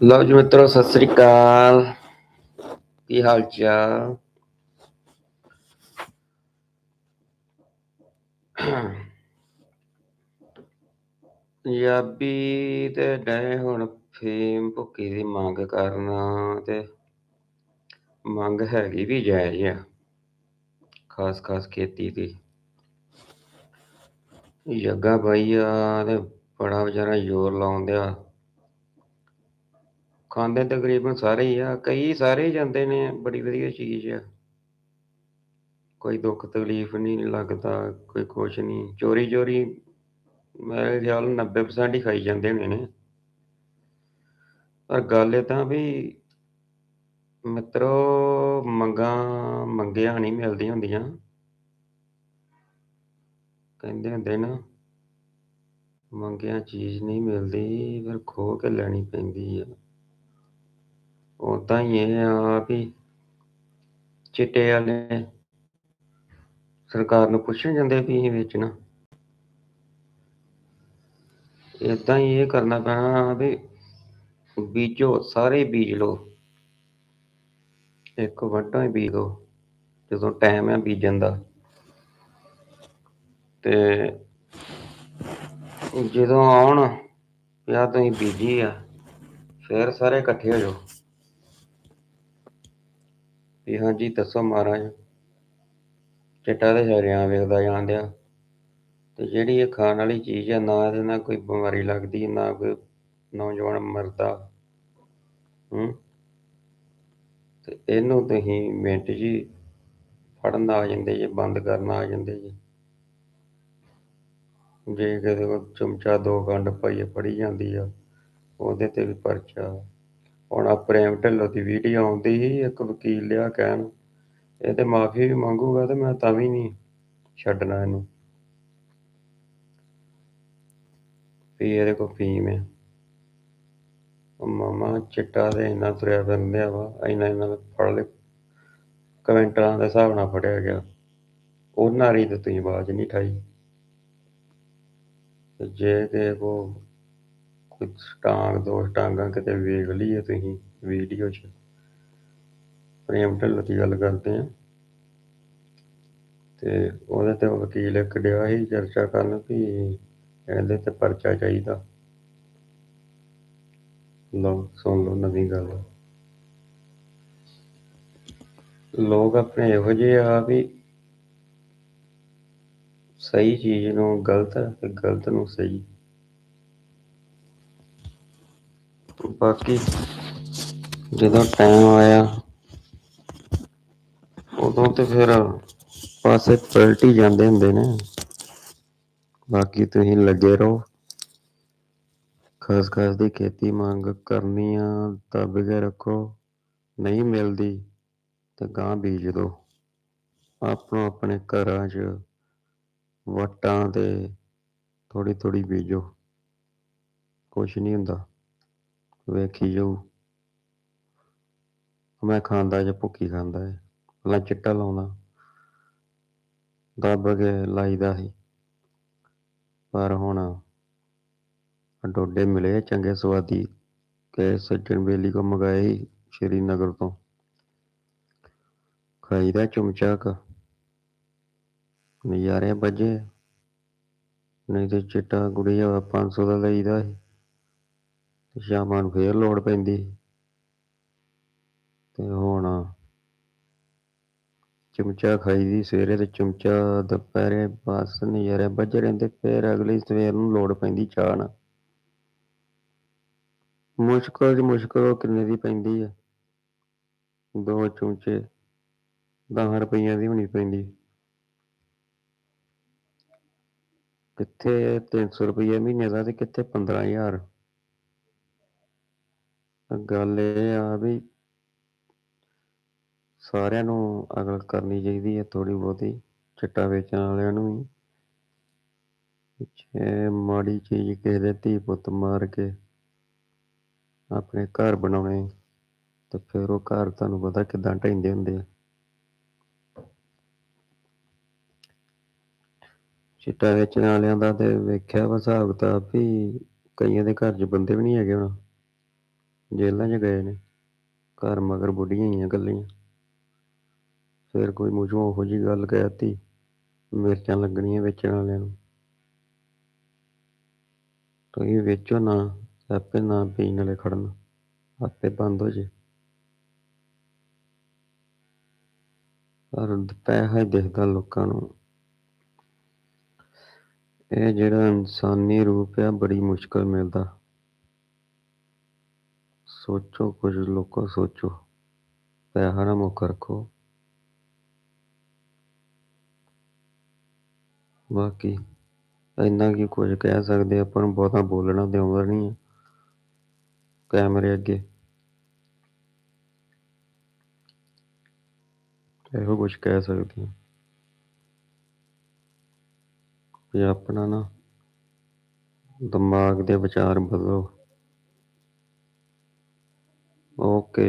ਲਓ ਜੀ ਮਿੱਤਰੋ ਸਤਿ ਸ੍ਰੀ ਅਕਾਲ। ਕੀ ਹਾਲ ਚਾਲ? ਪੰਜਾਬੀ ਤੇ ਡਏ ਹੁਣ ਫੇਮ ਭੁੱਕੀ ਦੀ ਮੰਗ ਕਰਨਾ ਤੇ ਮੰਗ ਹੈਗੀ ਵੀ ਜਾਇਜ਼ ਆ, ਖਾਸ ਖਾਸ ਖੇਤੀ ਦੀ। ਜੱਗਾ ਬਾਈ ਆ ਤੇ ਬੜਾ ਵਿਚਾਰਾ ਜ਼ੋਰ ਲਾਉਂਦਿਆ। ਖਾਂਦੇ ਤਕਰੀਬਨ ਸਾਰੇ ਹੀ ਆ, ਕਈ ਸਾਰੇ ਹੀ ਜਾਂਦੇ ਨੇ, ਬੜੀ ਵਧੀਆ ਚੀਜ਼ ਆ। ਕੋਈ ਦੁੱਖ ਤਕਲੀਫ ਨਹੀਂ ਲੱਗਦਾ, ਕੋਈ ਕੁਛ ਨਹੀਂ। ਚੋਰੀ ਚੋਰੀ ਮੇਰੇ ਖਿਆਲ 90% ਹੀ ਖਾਈ ਜਾਂਦੇ ਹੋਣੇ ਨੇ। ਪਰ ਗੱਲ ਇਹ ਤਾਂ ਵੀ ਮਿੱਤਰੋ, ਮੰਗਾਂ ਮੰਗਿਆ ਨਹੀਂ ਮਿਲਦੀਆਂ ਹੁੰਦੀਆਂ। ਕਹਿੰਦੇ ਹੁੰਦੇ ਨਾ, ਮੰਗਿਆ ਚੀਜ਼ ਨਹੀਂ ਮਿਲਦੀ, ਫਿਰ ਖੋ ਕੇ ਲੈਣੀ ਪੈਂਦੀ ਆ। ਉਦਾਂ ਹੀ ਇਹ ਆ ਵੀ ਚਿੱਟੇ ਵਾਲੇ ਸਰਕਾਰ ਨੂੰ ਪੁੱਛਣ ਜਾਂਦੇ ਵੀ ਇਹ ਵੇਚਣਾ। ਇਦਾਂ ਹੀ ਇਹ ਕਰਨਾ ਪੈਣਾ ਵੀ ਬੀਜੋ, ਸਾਰੇ ਬੀਜ ਲਓ। ਇੱਕ ਵੱਟਾਂ ਹੀ ਬੀਜ ਲਓ ਜਦੋਂ ਟਾਈਮ ਹੈ ਬੀਜਣ ਦਾ। ਤੇ ਜਦੋਂ ਆਉਣ ਪਿਆ ਤੁਸੀਂ ਬੀਜੀ ਆ, ਫਿਰ ਸਾਰੇ ਇਕੱਠੇ ਹੋ ਜਾਓ। ਵੀ ਹਾਂਜੀ ਦੱਸੋ ਮਹਾਰਾਜ। ਚਿੱਟਾ ਦੇ ਹਰਿਆਂ ਵੇਖਦਾ ਜਾਂਦਿਆ। ਤੇ ਜਿਹੜੀ ਇਹ ਖਾਣ ਵਾਲੀ ਚੀਜ਼ ਆ, ਨਾ ਇਹਦੇ ਨਾਲ ਕੋਈ ਬਿਮਾਰੀ ਲੱਗਦੀ, ਨਾ ਕੋਈ ਨੌਜਵਾਨ ਮਰਦਾ। ਹੂੰ। ਤੇ ਇਹਨੂੰ ਤੁਸੀਂ ਮਿੰਟ ਜੀ ਫੜਨ ਆ ਜਾਂਦੇ ਜੇ, ਬੰਦ ਕਰਨ ਆ ਜਾਂਦੇ ਜੀ। ਜੇ ਕਿਸੇ ਕੋਲ ਚਮਚਾ ਦੋ ਗੰਢ ਪਾਈਏ, ਫੜੀ ਜਾਂਦੀ ਆ, ਉਹਦੇ ਤੇ ਵੀ ਪਰਚਾ। ਹੁਣ ਆ ਪ੍ਰੇਮ ਢਿੱਲੋਂ ਦੀ ਵੀਡੀਓ ਆਉਂਦੀ ਸੀ, ਇੱਕ ਵਕੀਲ ਲਿਆ ਕਹਿਣ, ਇਹ ਤੇ ਮਾਫੀ ਵੀ ਮੰਗੂਗਾ ਤੇ ਮੈਂ ਤਾਂ ਵੀ ਨਹੀਂ ਛੱਡਣਾ ਇਹਨੂੰ। ਵੀ ਇਹਦੇ ਕੋਲ ਫੀਮ ਹੈ ਮਾਮਾ ਚਿੱਟਾ ਤੇ ਇੰਨਾ ਤੁਰਿਆ ਫਿਰਦਿਆ ਵਾ, ਇੰਨਾ ਇੰਨਾ ਫੜ ਲੈ ਕਵਿੰਟਲਾਂ ਦੇ ਹਿਸਾਬ ਨਾਲ ਫੜਿਆ ਗਿਆ। ਉਹ ਨਾਰੀ ਤੇ ਤੁਸੀਂ ਆਵਾਜ਼ ਨਹੀਂ ਠਾਈ ਜੇ ਕਿ ਕੋ ਕੋਈ ਸਟਾਂਗ ਦੋ ਸਟਾਂਗਾਂ ਕਿਤੇ ਵੇਖ ਲਈਏ ਤੁਸੀਂ ਵੀਡੀਓ 'ਚ। ਪ੍ਰੇਮ ਢਿੱਲੋਂ ਦੀ ਗੱਲ ਕਰਦੇ ਆ ਤੇ ਉਹਦੇ ਤੇ ਵਕੀਲ ਇੱਕ ਡਿਆ ਸੀ ਚਰਚਾ ਕਰਨ ਵੀ ਇਹਦੇ ਤੇ ਪਰਚਾ ਚਾਹੀਦਾ। ਲਓ, ਸੁਣ ਲਓ ਨਵੀਂ ਗੱਲ। ਲੋਕ ਆਪਣੇ ਇਹੋ ਜਿਹੇ ਆ ਵੀ ਸਹੀ ਚੀਜ਼ ਨੂੰ ਗਲਤ ਤੇ ਗਲਤ ਨੂੰ ਸਹੀ। ਬਾਕੀ ਜਦੋਂ ਟਾਈਮ ਆਇਆ, ਉਦੋਂ ਤੇ ਫਿਰ ਪਾਸੇ ਪਲਟੀ ਜਾਂਦੇ ਹੁੰਦੇ ਨੇ। ਬਾਕੀ ਤੁਸੀਂ ਲੱਗੇ ਰਹੋ। ਖਾਸ ਖਾਸ ਦੀ ਖੇਤੀ ਮੰਗ ਕਰਨੀ ਆ ਦੱਬ ਕੇ ਰੱਖੋ, ਨਹੀਂ ਮਿਲਦੀ ਤਾਂ ਗਾਂ ਬੀਜ ਦੋ। ਆਪਣੋ ਆਪਣੇ ਘਰਾਂ 'ਚ ਵਟਾਂ ਤੇ ਥੋੜੀ ਥੋੜੀ ਬੀਜੋ। ਕੁਛ ਨਹੀਂ ਹੁੰਦਾ। ਵੇਖੀ ਜਾਊ। ਮੈਂ ਖਾਂਦਾ ਜਾਂ ਭੁੱਕੀ ਖਾਂਦਾ ਹੈ ਪਹਿਲਾਂ ਚਿੱਟਾ ਲਾਉਂਦਾ। ਦੱਬ ਕੇ ਲਾਈਦਾ ਸੀ। ਪਰ ਹੁਣ ਡੋਡੇ ਮਿਲੇ ਚੰਗੇ ਸਵਾਦੀ। ਕਿ ਸੱਜਣ ਬੇਲੀ ਕੋ ਮੰਗਾਏ ਸੀ ਸ਼੍ਰੀਨਗਰ ਤੋਂ। ਖਾਈਦਾ ਚਮਚਾ ਕ ਨਜ਼ਾਰੇ ਵੱਜੇ। ਨਹੀਂ ਤੇ ਚਿੱਟਾ ਗੁੜੀਆ 500 ਦਾ ਲਈਦਾ ਸੀ। ਸ਼ਾਮਾਂ ਨੂੰ ਫੇਰ ਲੋੜ ਪੈਂਦੀ ਤੇ ਹੁਣ ਚਮਚਾ ਖਾਈਦੀ, ਸਵੇਰੇ ਤੇ ਚਮਚਾ, ਦੁਪਹਿਰੇ ਬਸ ਨਜ਼ਾਰੇ ਵੱਜ ਰਹਿੰਦੇ ਫੇਰ ਅਗਲੀ ਸਵੇਰ ਨੂੰ ਲੋੜ ਪੈਂਦੀ ਚਾਹ ਨਾਲ। ਮੁਸ਼ਕਲ ਚ ਮੁਸ਼ਕਲ ਉਹ ਕਿੰਨੇ ਦੀ ਪੈਂਦੀ ਹੈ ਦੋ ਚਮਚੇ 10 ਰੁਪਈਆਂ ਦੀ ਹੋਣੀ ਪੈਂਦੀ। ਕਿੱਥੇ 300 ਰੁਪਈਆ ਮਹੀਨੇ ਦਾ ਤੇ ਕਿੱਥੇ 15000 ਗੱਲ ਇਹ ਆ ਵੀ ਸਾਰਿਆਂ ਨੂੰ ਅਗਲ ਕਰਨੀ ਚਾਹੀਦੀ ਹੈ ਥੋੜੀ ਬਹੁਤੀ, ਚਿੱਟਾ ਵੇਚਣ ਵਾਲਿਆਂ ਨੂੰ ਵੀ। ਜੇ ਮਾੜੀ ਚੀਜ਼ ਕਿਸੇ ਦੇ ਧੀ ਪੁੱਤ ਮਾਰ ਕੇ ਆਪਣੇ ਘਰ ਬਣਾਉਣੇ, ਤਾਂ ਫਿਰ ਉਹ ਘਰ ਤੁਹਾਨੂੰ ਪਤਾ ਕਿਦਾਂ ਢਹਿੰਦੇ ਹੁੰਦੇ ਆ। ਚਿੱਟਾ ਵੇਚਣ ਵਾਲਿਆਂ ਦਾ ਤੇ ਵੇਖਿਆ ਵਾ ਹਿਸਾਬ ਕਿਤਾਬ ਵੀ ਕਈਆਂ ਦੇ ਘਰ 'ਚ ਬੰਦੇ ਵੀ ਨਹੀਂ ਹੈਗੇ ਹੁਣ। ਜੇਲ੍ਹਾਂ 'ਚ ਗਏ ਨੇ, ਘਰ ਮਗਰ ਬੁੱਢੀਆਂ ਹੀ ਆ ਇਕੱਲੀਆਂ। ਫਿਰ ਕੋਈ ਮੂੰਹੋਂ ਉਹੋ ਜਿਹੀ ਗੱਲ ਕਹਿਤੀ ਮਿਰਚਾਂ ਲੱਗਣੀਆਂ ਵੇਚਣ ਵਾਲਿਆਂ ਨੂੰ। ਤੁਸੀਂ ਵੇਚੋ ਨਾ, ਆਪੇ ਨਾ ਪੀਣ ਵਾਲੇ ਖੜਨ, ਆਪੇ ਬੰਦ ਹੋ ਜੇ। ਪਰ ਪੈਸਾ ਹੀ ਦਿਖਦਾ ਲੋਕਾਂ ਨੂੰ। ਇਹ ਜਿਹੜਾ ਇਨਸਾਨੀ ਰੂਪ ਆ, ਬੜੀ ਮੁਸ਼ਕਲ ਮਿਲਦਾ। ਸੋਚੋ, ਕੁਝ ਲੋਕੋ ਸੋਚੋ। ਪੈਸਾ ਨਾ ਮੁੱਖ ਰੱਖੋ। ਬਾਕੀ ਇੰਨਾ ਕੀ ਕੁਝ ਕਹਿ ਸਕਦੇ ਆਪਾਂ ਨੂੰ ਬਹੁਤਾ ਬੋਲਣਾ ਤੇ ਆਉਂਦਾ ਨਹੀਂ ਹੈ ਕੈਮਰੇ ਅੱਗੇ। ਇਹੋ ਕੁਝ ਕਹਿ ਸਕਦੇ ਹਾਂ ਵੀ ਆਪਣਾ ਨਾ ਦਿਮਾਗ ਦੇ ਵਿਚਾਰ ਬਦਲੋ। Oke.